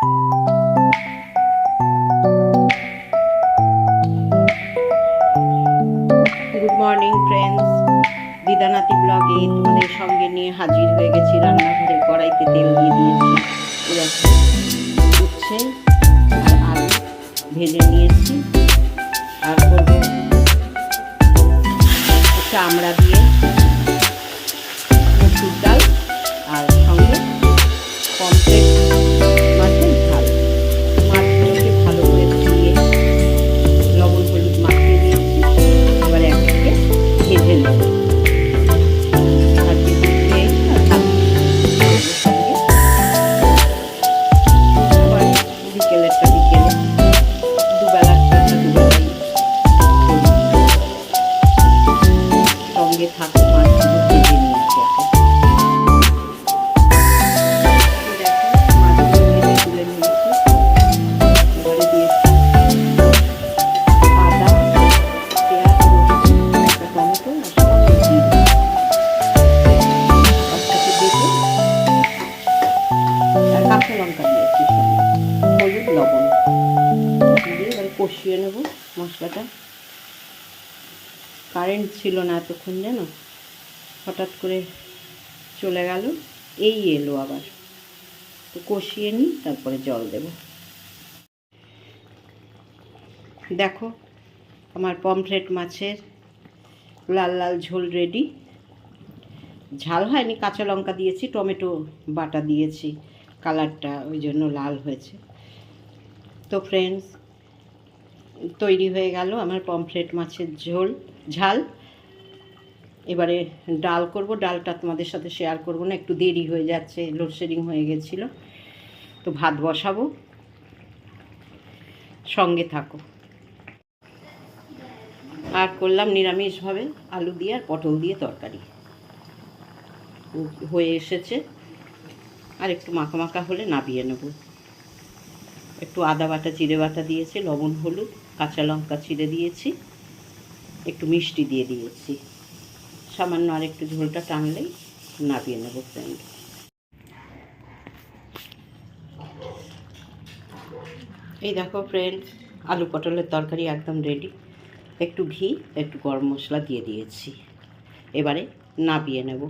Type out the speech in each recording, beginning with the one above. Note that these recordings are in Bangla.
গুড মর্নিং ফ্রেন্ডস দিদানাতি ব্লগে তোমাদের সঙ্গে নিয়ে হাজির হয়ে গেছি রান্নাঘরে কড়াইতে তেল দিয়ে দিয়েছি। এরকম আর আলু ভেজে নিয়েছি। আর করব চামড়া দিয়ে লবণ। দিয়ে এবারে কষিয়ে নেব মশলাটা। কারেন্ট ছিল না এতক্ষণ যেন হঠাৎ করে চলে গেল, এই এলো আবার। তো কষিয়ে নিই, তারপরে জল দেব। দেখো, আমার পমফ্রেট মাছের লাল লাল ঝোল রেডি ঝাল হয়নি, কাঁচা লঙ্কা দিয়েছি, টমেটো বাটা দিয়েছি কালারটা ওই জন্য লাল হয়েছে। তো ফ্রেন্ডস তৈরি হয়ে গেল আমার পমফ্রেট মাছের ঝোল, ঝাল। এবারে ডাল করব, ডালটা তোমাদের সাথে শেয়ার করব না, একটু দেরি হয়ে যাচ্ছে লোডশেডিং হয়ে গেছিল। তো ভাত বসাবো। সঙ্গে থাকো। আর করলাম নিরামিষভাবে আলু দিয়ে আর পটল দিয়ে তরকারি। হয়ে এসেছে। আর একটু মাখা মাখা হলে নাবিয়ে নেব। একটু আদা বাটা, জিরে বাটা দিয়েছে, লবণ, হলুদ। কাঁচা লঙ্কা ছিঁড়ে দিয়েছি, একটু মিষ্টি দিয়ে দিয়েছি। সামান্য আর একটু ঝোলটা টানলেই নাবিয়ে নেব ফ্রেন্ড এই দেখো ফ্রেন্ড আলু পটলের তরকারি একদম রেডি একটু ঘি, একটু গরম মশলা দিয়ে দিয়েছি। এবারে নাবিয়ে নেব।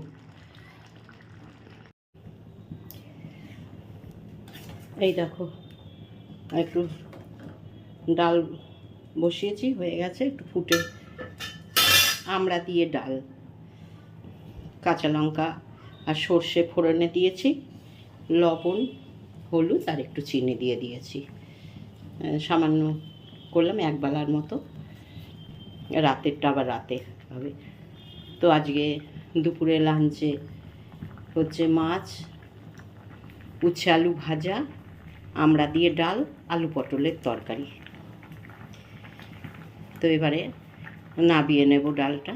এই দেখো, একটু ডাল বসিয়েছি, হয়ে গেছে, একটু ফুটে আমড়া দিয়ে ডাল। কাঁচা লঙ্কা আর সর্ষে ফোড়নে দিয়েছি, লবণ, হলুদ আর একটু চিনি দিয়ে দিয়েছি। সামান্য করলাম এক বেলার মতো। রাতেরটা আবার রাতে হবে। তো আজকে দুপুরে লাঞ্চে হচ্ছে মাছ, উচ্ছে আলু ভাজা আমড়া দিয়ে ডাল, আলু পটলের তরকারি। তো এবারে নাবিয়ে নেব ডালটা।